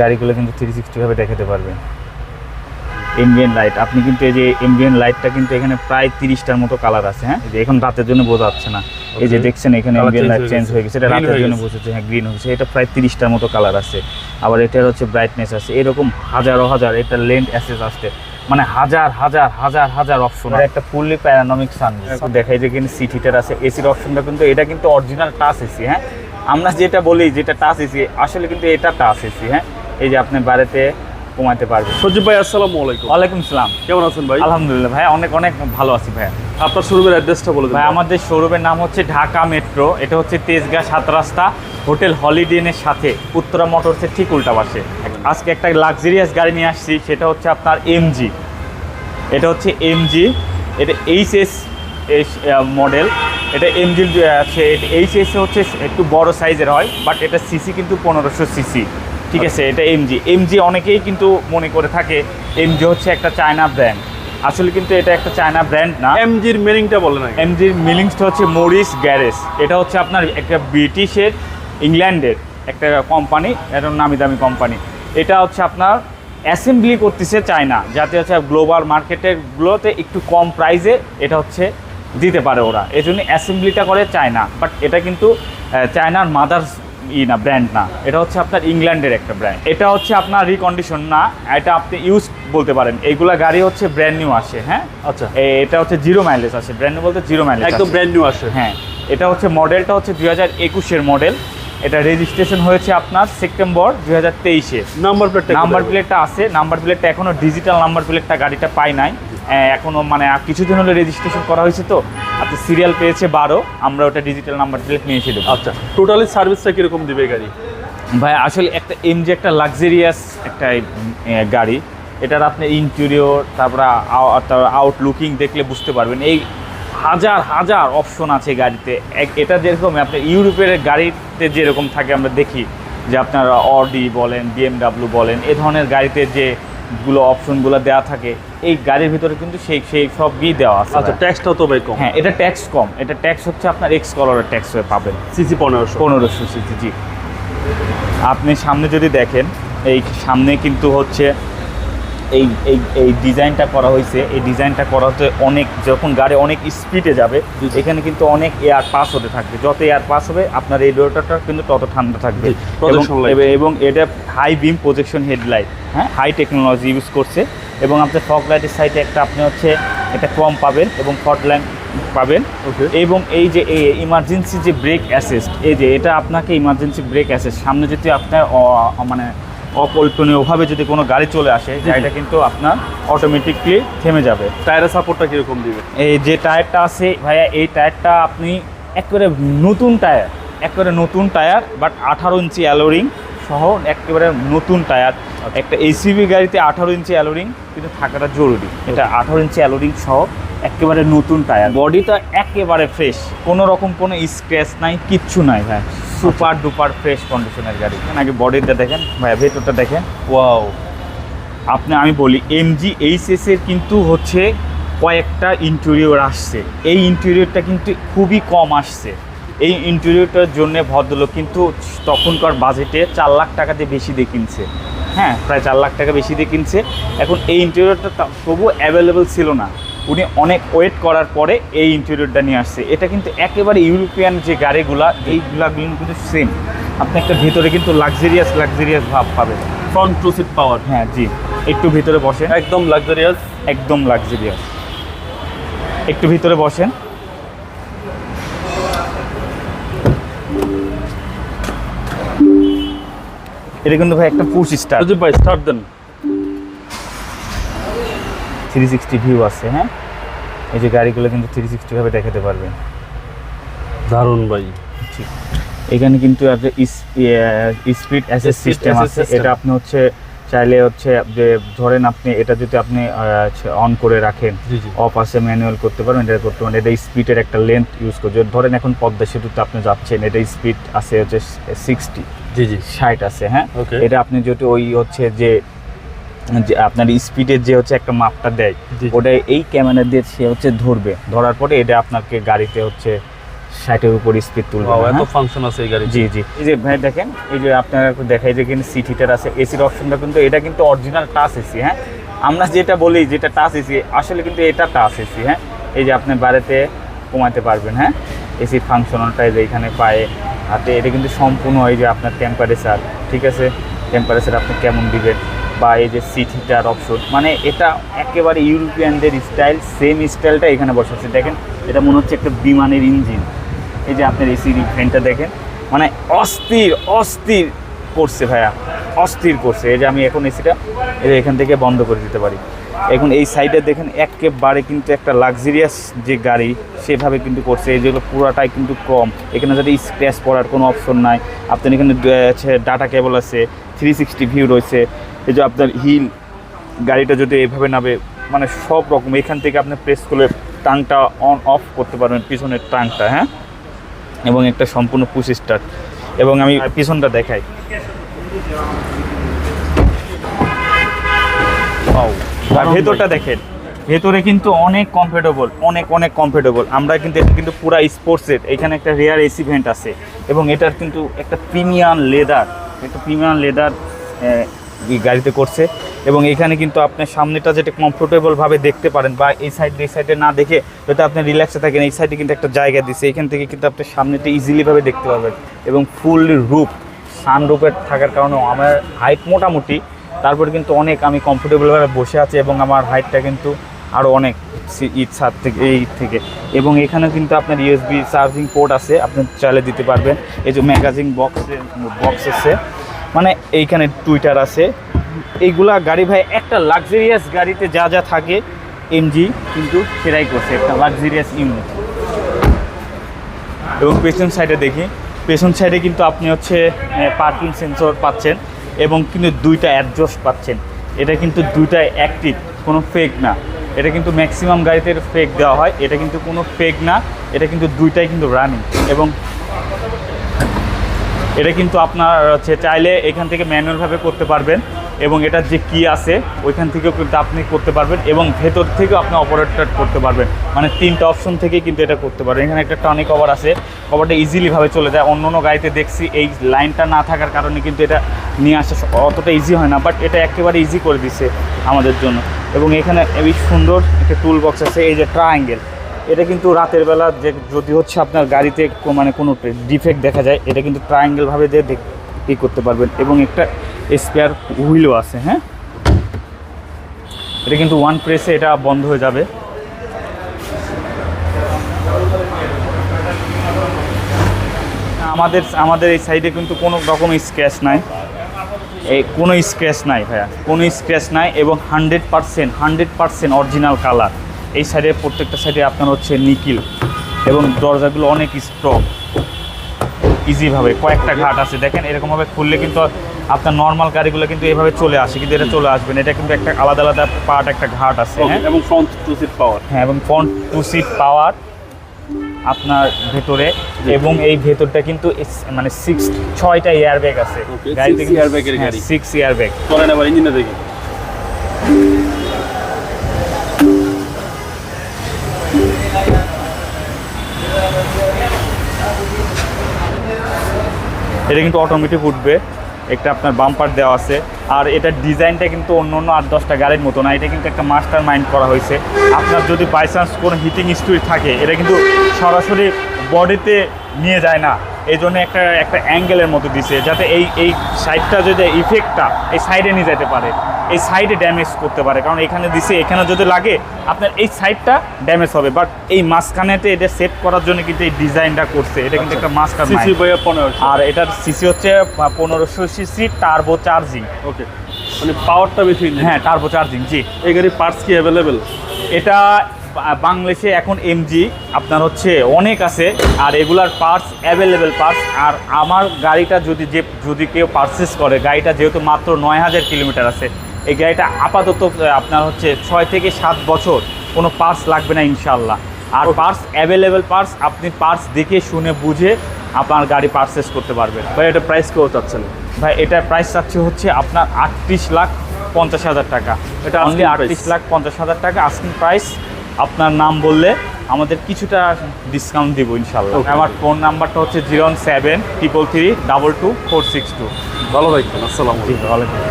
গাড়িগুলো কিন্তু three sixty ভাবে দেখাতে পারবেন। এমবিএন লাইট আপনি কিন্তু এই যে এমবিএন লাইটটা কিন্তু এখানে প্রায় তিরিশটার মতো কালার আছে হ্যাঁ? যে এখন রাতের জন্য বোঝা যাচ্ছে না। এই যে দেখছেন এখানে এমবিএন লাইট চেঞ্জ হয়ে গেছে। এটা রাতের জন্য। বসেছে হ্যাঁ গ্রিন হয়েছে। এটা প্রায় তিরিশটার মতো কালার আছে। আবার এটার হচ্ছে ব্রাইটনেস আছে। এরকম হাজারো হাজার এটা লেন্থ অ্যাসেস আসছে মানে হাজার হাজার হাজার হাজার অপশন একটা ফুললি প্যারানমিক সান দেখাই যে কিন্তু সিট হিটার আছে। এসির অপশনটা কিন্তু এটা কিন্তু অরিজিনাল টাচ এসি হ্যাঁ? আমরা যেটা বলি যেটা টাচ এসি আসলে কিন্তু এটা টাচ এসি হ্যাঁ? এই যে আপনি বাড়িতে কমাতে পারবেন। সজীব ভাই আসসালামু আলাইকুম। ওয়ালাইকুম সালাম। কেমন আছেন ভাই? আলহামদুলিল্লাহ ভাই অনেক অনেক ভালো আছি ভাই। আপনার শোরুমের অ্যাড্রেসটা বলে ভাই আমাদের শোরুমের নাম হচ্ছে ঢাকা মেট্রো। এটা হচ্ছে তেজগাঁ সাত রাস্তা হোটেল হলিডেনের সাথে উত্তরা মোটরসের ঠিক উল্টা পাশে। আজকে একটা লাক্সারিয়াস গাড়ি নিয়ে আসছি সেটা হচ্ছে আপনার এমজি এটা হচ্ছে এমজি এটা এইচ এস মডেল এটা এমজি এইচ এস হচ্ছে একটু বড় সাইজের হয় বাট এটা সিসি কিন্তু পনেরোশো সিসি ঠিক আছে এটা এমজি এমজি অনেকেই কিন্তু মনে করে থাকে এমজি হচ্ছে একটা চায়না ব্র্যান্ড আসলে কিন্তু এটা একটা চায়না ব্র্যান্ড না। এমজির মিনিংটা বলেন আগে এমজির মিলিংসটা হচ্ছে মরিস গ্যারেজ এটা হচ্ছে আপনার একটা ব্রিটিশের ইংল্যান্ডের একটা কোম্পানি এটা নামি দামি কোম্পানি এটা হচ্ছে আপনার অ্যাসেম্বলি করতেছে চায়না যাতে হচ্ছে গ্লোবাল মার্কেটেরগুলোতে একটু কম প্রাইসে এটা হচ্ছে দিতে পারে ওরা। এই জন্য অ্যাসেম্বলিটা করে চায়না বাট এটা কিন্তু চায়নার মাদার্স ই না ব্র্যান্ড না। এটা হচ্ছে আপনার ইংল্যান্ডের একটা ব্র্যান্ড এটা হচ্ছে আপনার রিকন্ডিশন না এটা আপনি ইউজ বলতে পারেন। এইগুলা গাড়ি হচ্ছে ব্র্যান্ড নিউ আসে হ্যাঁ? আচ্ছা। এটা হচ্ছে জিরো মাইলেজ আছে ব্র্যান্ড নিউ বলতে জিরো মাইলেজ একদম ব্র্যান্ড নিউ আসে। হ্যাঁ। এটা হচ্ছে মডেলটা হচ্ছে দুই হাজার একুশের মডেল এটা রেজিস্ট্রেশন হয়েছে আপনার সেপ্টেম্বর দুই হাজার তেইশে। নাম্বার প্লেটটা নাম্বার প্লেটটা আছে। নাম্বার প্লেটটা এখনও ডিজিটাল নাম্বার প্লেটটা গাড়িটা পাই নাই। আহ, এখনও মানে কিছুদিন হলো রেজিস্ট্রেশন করা হয়েছে তো। আপনি সিরিয়াল পেয়েছে বারো আমরা ওটা ডিজিটাল নাম্বার প্লেট নিয়ে এসে দেবো। আচ্ছা টোটালি সার্ভিসটা কীরকম দেবে গাড়ি? ভাই আসলে একটা এম এমজি একটা লাক্সারিয়াস একটা গাড়ি। এটার আপনি ইন্টেরিয়র তারপরে আউটলুকিং দেখলে বুঝতে পারবেন। এই হাজার হাজার অপশন আছে গাড়িতে। এক- এটা যেরকম আপনার ইউরোপের গাড়িতে যেরকম থাকে আমরা দেখি যে আপনার অডি বলেন বিএমডাব্লিউ বলেন এ ধরনের গাড়িতে যে গুলো অপশনগুলো দেওয়া থাকে এই গাড়ির ভিতরে কিন্তু সেই সেই সবই দেওয়া আছে আচ্ছা। ট্যাক্সটাও তো ভাই কম। হ্যাঁ এটা ট্যাক্স কম। এটা ট্যাক্স হচ্ছে আপনার এক্স কলারের ট্যাক্স হয়ে পাবেন। সিসি পনেরোশো। পনেরোশো সিসি জি। আপনি সামনে যদি দেখেন এই সামনে কিন্তু হচ্ছে এই এই এই ডিজাইনটা করা হয়েছে। এই ডিজাইনটা করাতে অনেক যখন গাড়ি অনেক স্পিডে যাবে। এখানে কিন্তু অনেক এয়ার পাস হতে থাকবে। যত এয়ার পাস হবে আপনার এই রোটারটা কিন্তু তত ঠান্ডা থাকবে। এবং- এটা হাই বিম প্রজেকশন হেডলাইট হ্যাঁ? হাই টেকনোলজি ইউজ করছে। এবং আপনার ফগ লাইটের সাইডে একটা আপনি হচ্ছে এটা কম পাবেন এবং ফগ ল্যাম্প পাবেন। ওকে। এবং এই যে এই ইমার্জেন্সি যে ব্রেক অ্যাসিস্ট এই যে এটা আপনাকে ইমার্জেন্সি ব্রেক অ্যাসিস্ট সামনে যদি আপনার মানে অকল্পনীয়ভাবে যদি কোনো গাড়ি চলে আসে। গাড়িটা কিন্তু আপনার অটোমেটিকলি থেমে যাবে। টায়ারের সাপোর্টটা কীরকম দিবে? এই যে টায়ারটা আছে ভাইয়া এই টায়ারটা আপনি একেবারে নতুন টায়ার একেবারে নতুন টায়ার বাট আঠারো ইঞ্চি অ্যালোরিং সহ একেবারে নতুন টায়ার একটা এসিবি গাড়িতে আঠারো ইঞ্চি অ্যালোরিং কিন্তু থাকাটা জরুরি। এটা আঠারো ইঞ্চি অ্যালোরিং সহ একেবারে নতুন টায়ার বডিটা একেবারে ফ্রেশ কোনো রকম কোনো স্ক্র্যাচ নাই কিচ্ছু নাই ভাই সুপার ডুপার ফ্রেশ কন্ডিশনের গাড়ি। আগে বডিটা দেখেন ভাই ভেতরটা দেখেন। ওয়াও। আপনি আমি বলি এমজি এইচএস এর কিন্তু হচ্ছে কয়েকটা ইন্টেরিয়র আসছে। এই ইন্টেরিয়রটা কিন্তু খুবই কম আসছে। এই ইন্টেরিয়রটার জন্য ভদ্রলোক কিন্তু তখনকার বাজেটে চার লাখ টাকা দিয়ে বেশি দিয়ে কিনছে। হ্যাঁ প্রায় চার লাখ টাকা বেশি দিয়ে কিনছে। এখন এই ইন্টেরিয়রটা তবু অ্যাভেলেবেল ছিল না। উনি অনেক ওয়েট করার পরে এই ইন্টেরিয়রটা নিয়ে আসছে। এটা কিন্তু একেবারে ইউরোপিয়ান যে গাড়িগুলা এইগুলাগুলো কিন্তু সেম আপনি একটা ভিতরে কিন্তু লাক্সারিয়াস লাক্সারিয়াস ভাব পাবেন। ফ্রন্ট টু সিট পাওয়ার হ্যাঁ জি। একটু ভিতরে বসেন। একদম লাক্সারিয়াস একদম লাক্সারিয়াস একটু ভিতরে বসেন। এটা কিন্তু ভাই একটা পুশ স্টার সজীব ভাই স্টার্ট দেন। থ্রি সিক্সটি ভিউ আছে হ্যাঁ? এই যে গাড়িগুলো কিন্তু থ্রি সিক্সটিভাবে দেখাতে পারবেন দারুণ ভাই। ঠিক এখানে কিন্তু স্পিড অ্যাসেস সিস্টেম আছে। এটা আপনি হচ্ছে চাইলে হচ্ছে যে ধরেন আপনি এটা যদি আপনি অন করে রাখেন অফ আছে ম্যানুয়াল করতে পারেন এটা করতে পারেন এটা স্পিডের একটা লেন্থ ইউজ করছে। ধরেন এখন পদ্মা সেতুতে আপনি যাচ্ছেন এটা স্পিড আছে হচ্ছে সিক্সটি জি জি। ষাট আছে হ্যাঁ? এটা আপনি যদি ওই হচ্ছে যে যে আপনার স্পিডের যে হচ্ছে একটা মাপটা দেয়। ওটা এই ক্যামেরা দিয়ে সে হচ্ছে ধরবে। ধরার পরে এটা আপনাকে গাড়িতে হচ্ছে ষাটের উপর স্পিড তুলবে এত হ্যাঁ? ফাংশন আছে এই গাড়ি জি জি। এই যে ভাই দেখেন এই যে আপনারা দেখাই যে কিন্তু সিট হিটার আছে এসির অপশনটা কিন্তু এটা কিন্তু অরিজিনাল টাচ এসি হ্যাঁ? আমরা যেটা বলি যেটা টাচ এসি আসলে কিন্তু এটা টাচ এসি হ্যাঁ? এই যে আপনি বাড়িতে কমাতে পারবেন হ্যাঁ? এসির ফাংশনালটা এই যে এখানে পায়ে হাতে এটা কিন্তু সম্পূর্ণ এই যে আপনার টেম্পারেচার ঠিক আছে? টেম্পারেচার আপনি কেমন দিবেন? বা এই যে সিট হিটার অপশন মানে এটা একেবারে ইউরোপিয়ানদের স্টাইল সেম স্টাইলটা এখানে বসাচ্ছে দেখেন, এটা মনে হচ্ছে একটা বিমানের ইঞ্জিন এই যে আপনার এসির ফ্যানটা দেখেন মানে অস্থির অস্থির করছে ভাইয়া, অস্থির করছে। এই যে আমি এখন এসিটা এই এখান থেকে বন্ধ করে দিতে পারি। এখন এই সাইডে দেখেন, একেবারে কিন্তু একটা লাক্সারিয়াস যে গাড়ি, সেভাবে কিন্তু করছে। এই যেগুলো পুরাটাই কিন্তু কম। এখানে যাতে স্ক্র্যাচ পড়ার কোনো অপশন নাই। আপনার এখানে ডাটা কেবল আছে থ্রি সিক্সটি ভিউ রয়েছে। এই যে আপনার হিল গাড়িটা যদি এভাবে নামে মানে সব রকম এখান থেকে আপনি প্রেস করলে টাংটা অন অফ করতে পারবেন পিছনের টাংটা হ্যাঁ? এবং একটা সম্পূর্ণ পুশ স্টার্ট এবং আমি পিছনটা দেখাই। আর ভেতরটা দেখেন। ভেতরে কিন্তু অনেক কমফোর্টেবল অনেক অনেক কমফোর্টেবল আমরা কিন্তু এটা কিন্তু পুরা স্পোর্টসের এখানে একটা রেয়ার এসি ভেন্ট আছে। এবং এটার কিন্তু একটা প্রিমিয়াম লেদার একটা প্রিমিয়াম লেদার গাড়িতে করছে এবং এখানে কিন্তু আপনার সামনেটা যেটা কমফোর্টেবলভাবে দেখতে পারেন বা এই সাইড এই সাইডে না দেখে যাতে আপনি রিল্যাক্সে থাকেন, এই সাইডে কিন্তু একটা জায়গা দিছে। এখান থেকে কিন্তু আপনি সামনেটা ইজিলিভাবে দেখতে পাবেন এবং ফুল রূপ সানরূপের থাকার কারণে আমার হাইট মোটামুটি, তারপরে কিন্তু অনেক আমি কমফোর্টেবলভাবে বসে আছি এবং আমার হাইটটা কিন্তু আরও অনেক ইচ্ছার থেকে, এই থেকে। এবং এখানে কিন্তু আপনার ইউএসবি চার্জিং পোর্ট আছে, আপনি চাইলে দিতে পারবেন। এই যে ম্যাগাজিন বক্স বক্স আছে। মানে এইখানে টুইটার আছে। এইগুলা গাড়ি ভাই, একটা লাক্সারিয়াস গাড়িতে যা যা থাকে এমজি কিন্তু সেটাই করছে, একটা লাক্সারিয়াস ইউনিট এবং পেছন সাইডে দেখি, পেছন সাইডে কিন্তু আপনি হচ্ছে পার্কিং সেন্সর পাচ্ছেন এবং কিন্তু দুইটা অ্যাডজাস্ট পাচ্ছেন। এটা কিন্তু দুইটা অ্যাক্টিভ কোনো ফেক না। এটা কিন্তু ম্যাক্সিমাম গাড়িতে ফেক দেওয়া হয়, এটা কিন্তু কোনো ফেক না, এটা কিন্তু দুইটাই কিন্তু রানিং এবং এটা কিন্তু আপনার হচ্ছে চাইলে এখান থেকে ম্যানুয়ালভাবে করতে পারবেন এবং এটার যে কি আছে, ওইখান থেকেও কিন্তু আপনি করতে পারবেন এবং ভেতর থেকেও আপনি অপারেটর করতে পারবেন। মানে তিনটা অপশন থেকে কিন্তু এটা করতে পারবেন। এখানে একটা টনি কভার আছে। কভারটা ইজিলিভাবে চলে যায়। অন্য অন্য গাড়িতে দেখছি এই লাইনটা না থাকার কারণে কিন্তু এটা নিয়ে আসা অতটা ইজি হয় না বাট এটা একেবারে ইজি করে দিছে আমাদের জন্য। এবং এখানে এই সুন্দর একটা টুল বক্স আছে, এই যে ট্রায়াঙ্গেল এটা কিন্তু রাতের বেলা যে যদি হচ্ছে আপনার গাড়িতে মানে কোনো ডিফেক্ট দেখা যায়, এটা কিন্তু ট্রায়াঙ্গেলভাবে দিয়ে ই করতে পারবেন এবং একটা স্পেয়ার হুইলও আছে হ্যাঁ? এটা কিন্তু ওয়ান প্রেসে এটা বন্ধ হয়ে যাবে। আমাদের আমাদের এই সাইডে কিন্তু কোনো রকম স্ক্র্যাচ নাই। এই কোনো স্ক্র্যাচ নাই, ভাইয়া। কোনো স্ক্র্যাচ নাই এবং hundred percent hundred percent original colour এই সাইডে প্রত্যেকটা সাইডে আপনার হচ্ছে নিকিল এবং দরজাগুলো অনেক স্ট্রং ইজিভাবে কয়েকটা ঘাট আছে। দেখেন এরকমভাবে খুললে কিন্তু আপনার নর্মাল গাড়িগুলো কিন্তু এভাবে চলে আসে কিন্তু এটা চলে আসবে না। এটা কিন্তু একটা আলাদা আলাদা পার্ট একটা ঘাট আছে হ্যাঁ? এবং ফ্রন্ট টু সিট পাওয়ার হ্যাঁ এবং ফ্রন্ট টু সিট পাওয়ার আপনার ভেতরে এবং এই ভেতরটা কিন্তু মানে সিক্স ছয়টা এয়ার ব্যাগ আছে। Okay, six airbag এর গাড়ি। সিক্স এয়ার ব্যাগ চলেন আবার ইঞ্জিনে দেখি। এটা কিন্তু অটোমেটিক উঠবে। একটা আপনার বাম্পার দেওয়া আছে। আর এটার ডিজাইনটা কিন্তু অন্য অন্য আট দশটা গাড়ির মতো না। এটা কিন্তু একটা মাস্টার মাইন্ড করা হয়েছে। আপনার যদি বাই চান্স কোনো হিটিং স্টুই থাকে, এটা কিন্তু সরাসরি বডিতে নিয়ে যায় না। এই জন্য একটা একটা অ্যাঙ্গেলের মতো দিছে, যাতে এই এই সাইডটা যদি ইফেক্টটা এই সাইডে নিয়ে যেতে পারে। এই সাইডে ড্যামেজ করতে পারে। কারণ এখানে দিছে এখানে যদি লাগে আপনার এই সাইডটা ড্যামেজ হবে। বাট এই মাঝখানেতে এটা সেট করার জন্য কিন্তু এই ডিজাইনটা করছে। এটা কিন্তু একটা মাস্টার সিসি আর এটার সিসি হচ্ছে পনেরোশো সিসি টার্বো চার্জিং ওকে মানে পাওয়ারটা বেশি হ্যাঁ টার্বো চার্জিং জি। এই গাড়ির পার্টস কি অ্যাভেলেবেল এটা বাংলাদেশে এখন এমজি আপনার হচ্ছে অনেক আছে। আর এগুলার পার্টস অ্যাভেলেবেল পার্টস আর আমার গাড়িটা যদি যে যদি কেউ পারচেস করে গাড়িটা যেহেতু মাত্র নয় হাজার কিলোমিটার আছে এই গাড়িটা আপাতত আপনার হচ্ছে ছয় থেকে সাত বছর। কোনো পার্টস লাগবে না ইনশাল্লাহ আর পার্টস অ্যাভেলেবেল পার্টস আপনি পার্টস দেখে শুনে বুঝে আপনার গাড়ি পারচেস করতে পারবেন। ভাই এটা প্রাইস কেউ চাচ্ছেন? ভাই এটা প্রাইস চাচ্ছে হচ্ছে আপনার আটত্রিশ লাখ পঞ্চাশ হাজার টাকা। এটা অনলি আটত্রিশ লাখ পঞ্চাশ হাজার টাকা আস্কিং প্রাইস আপনার নাম বললে আমাদের কিছুটা ডিসকাউন্ট দিব ইনশাল্লাহ আমার ফোন নাম্বারটা হচ্ছে zero seven triple three double two four six two ভালো থাকবেন আসসালামু আলাইকুম।